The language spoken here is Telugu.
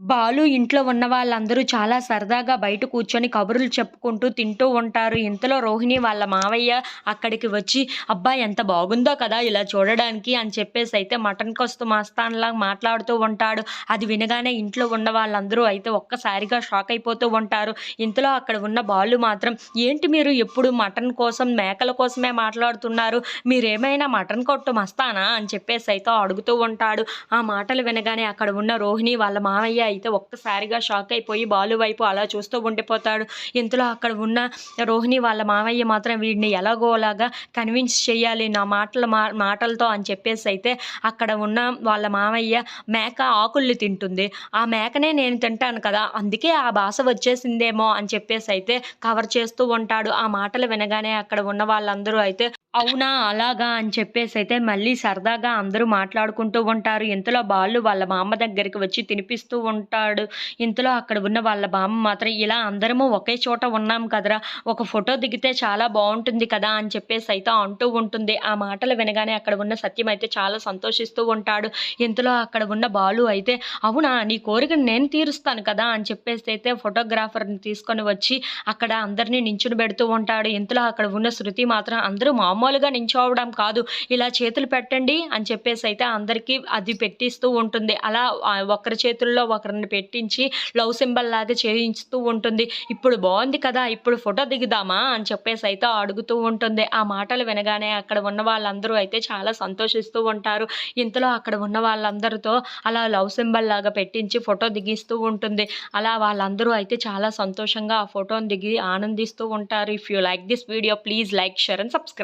బాలు ఇంట్లో ఉన్న వాళ్ళందరూ చాలా సరదాగా బయట కూర్చొని కబుర్లు చెప్పుకుంటూ తింటూ ఉంటారు. ఇంతలో రోహిణి వాళ్ళ మావయ్య అక్కడికి వచ్చి అబ్బా ఎంత బాగుందో కదా ఇలా చూడడానికి అని చెప్పేసి అయితే మటన్ కొస్తు మస్తాన్లా మాట్లాడుతూ ఉంటాడు. అది వినగానే ఇంట్లో ఉన్న వాళ్ళందరూ అయితే ఒక్కసారిగా షాక్ అయిపోతూ ఉంటారు. ఇంతలో అక్కడ ఉన్న బాలు మాత్రం ఏంటి మీరు ఎప్పుడు మటన్ కోసం మేకల కోసమే మాట్లాడుతున్నారు? మీరేమైనా మటన్ కొట్టు మస్తానా? అని చెప్పేసి అయితే అడుగుతూ ఉంటాడు. ఆ మాటలు వినగానే అక్కడ ఉన్న రోహిణి వాళ్ళ మావయ్య అయితే ఒక్కసారిగా షాక్ అయిపోయి బాలు వైపు అలా చూస్తూ ఉండిపోతాడు. ఇంతలో అక్కడ ఉన్న రోహిణి వాళ్ళ మావయ్య మాత్రం వీడిని ఎలాగోలాగా కన్విన్స్ చేయాలి నా మాటల మా మాటలతో అని చెప్పేసి అయితే అక్కడ ఉన్న వాళ్ళ మావయ్య మేక ఆకుల్ని తింటుంది. ఆ మేకనే నేను తింటాను కదా అందుకే ఆ భాష వచ్చేసిందేమో అని చెప్పేసి అయితే కవర్ చేస్తూ ఉంటాడు. ఆ మాటలు వినగానే అక్కడ ఉన్న వాళ్ళందరూ అయితే అవునా అలాగా అని చెప్పేసి అయితే మళ్ళీ సరదాగా అందరూ మాట్లాడుకుంటూ ఉంటారు. ఇంతలో బాలు వాళ్ళ బామ్మ దగ్గరికి వచ్చి తినిపిస్తూ ఉంటాడు. ఇంతలో అక్కడ ఉన్న వాళ్ళ బామ్మ మాత్రం ఇలా అందరము ఒకే చోట ఉన్నాం కదరా ఒక ఫోటో దిగితే చాలా బాగుంటుంది కదా అని చెప్పేసి అయితే అంటూ ఉంటుంది. ఆ మాటలు వినగానే అక్కడ ఉన్న సత్యం అయితే చాలా సంతోషిస్తూ ఉంటాడు. ఇంతలో అక్కడ ఉన్న బాలు అయితే అవునా నీ కోరికను నేను తీరుస్తాను కదా అని చెప్పేసి అయితే ఫోటోగ్రాఫర్ని తీసుకొని వచ్చి అక్కడ అందరినీ నించుని పెడుతూ ఉంటాడు. ఇంతలో అక్కడ ఉన్న శృతి మాత్రం అందరూ మామూలుగా నించోవడం కాదు. ఇలా చేతులు పెట్టండి అని చెప్పేసి అయితే అందరికీ అది పెట్టిస్తూ ఉంటుంది. అలా ఒకరి చేతుల్లో ఒకరిని పెట్టించి లవ్ సింబల్ లాగా చేయించుతూ ఉంటుంది. ఇప్పుడు బాగుంది కదా ఇప్పుడు ఫోటో దిగుదామా? అని చెప్పేసి అయితే అడుగుతూ ఉంటుంది. ఆ మాటలు వినగానే అక్కడ ఉన్న వాళ్ళందరూ అయితే చాలా సంతోషిస్తూ ఉంటారు. ఇంతలో అక్కడ ఉన్న వాళ్ళందరితో అలా లవ్ సింబల్ లాగా పెట్టించి ఫోటో దిగిస్తూ ఉంటుంది. అలా వాళ్ళందరూ అయితే చాలా సంతోషంగా ఆ ఫోటోని దిగి ఆనందిస్తూ ఉంటారు. If you like this video please like share and subscribe